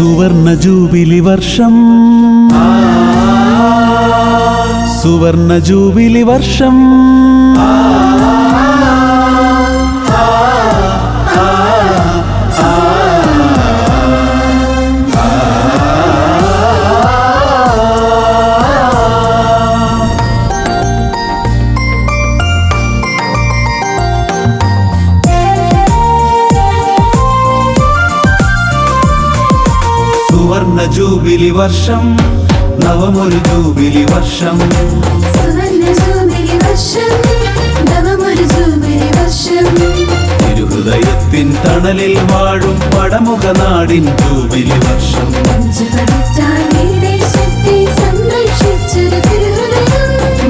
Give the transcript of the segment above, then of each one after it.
സുവർണ ജൂബിലി വർഷം. സുവർണ ജൂബിലി വർഷം. ജൂബിലി വർഷം. നവമൊരു ജൂബിലി വർഷം. തിരുഹൃദയത്തിൻ തണലിൽ വാഴും പടമുഖ നാടിൻ ജൂബിലി വർഷം.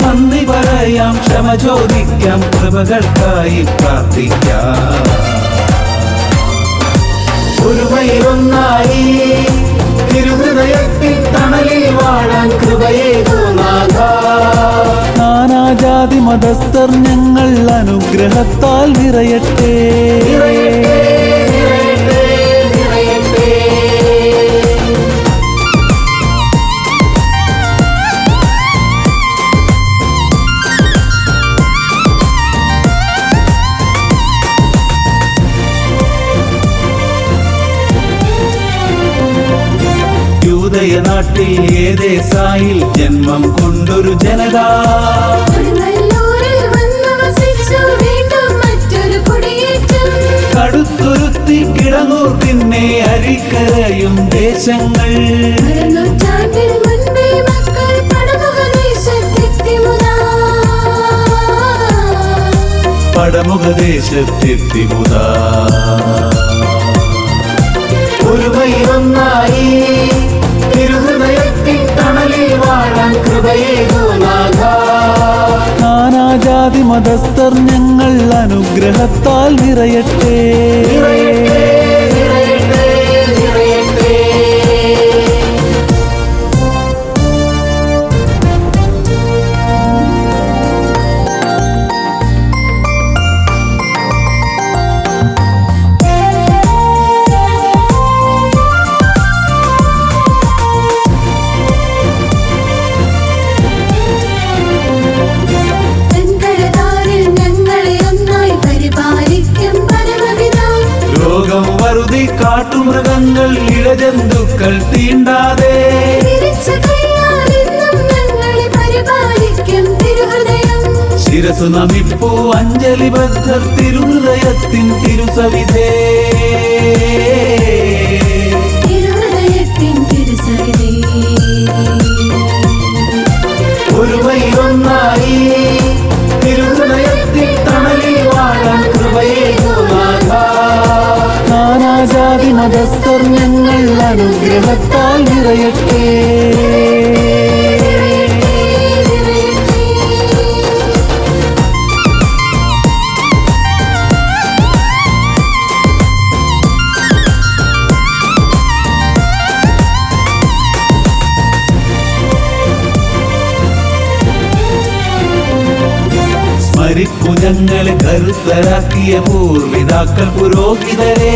നന്ദി പറയാം ക്ഷമ ചോദിക്കാം കൃപകൾക്കായി പ്രാർത്ഥിക്കാം. ഒരുമയിലൊന്നായി തണലിൽ വാഴാൻ നാനാജാതി മതസ്ഥർ ഞങ്ങൾ അനുഗ്രഹത്താൽ നിറയട്ടെ നിറയട്ടെ യൂതയ നാട്ടിൽ ഏതേസായിൽ ജന്മം കൊണ്ടൊരു ജനത? കടുത്തുരുത്തി കിടങ്ങൂർ പിന്നെ അരിക്കരയും ദേശങ്ങൾ. പടമുഖദേശത്തെത്തി മുതാ ഒരു മുതാ ഒരുമയൊന്നായി മതസ്ഥർ ഞങ്ങൾ അനുഗ്രഹത്താൽ നിറയട്ടെ. വറുതി കാട്ടുമൃഗങ്ങൾ ഇഴജന്തുക്കൾ തീണ്ടാതെ. ശിരസു നമിപ്പോ അഞ്ജലി ബദ്ധർ തിരുഹൃദയത്തിൻ തിരുസവിധേ. മതസ്ഥർ ഞങ്ങൾ അനുഗ്രഹത്താൽ നിറയട്ടെ സ്മരിപ്പു ഞങ്ങളെ കരുത്തരാക്കിയ പൂർവിതാക്കൾ പുരോഹിതരെ.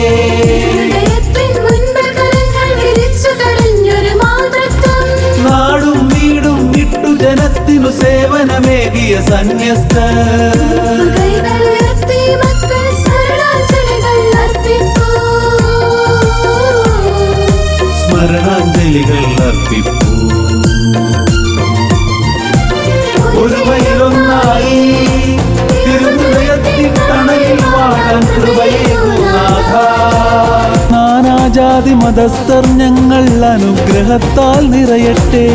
ജനത്തിനു സേവനമേകിയ സന്യസ്ത. മക്കൾ സ്മരണാഞ്ജലികൾ അർപ്പിപ്പൂ ഒരുവയിലൊന്നായി തിരുഹൃദയത്തിൻ തണലിൽ വാഴാൻ കൃപയേകുനാഥ നാനാജാതി മതസ്ഥർ ഞങ്ങൾ അനുഗ്രഹത്താൽ നിറയട്ടെ.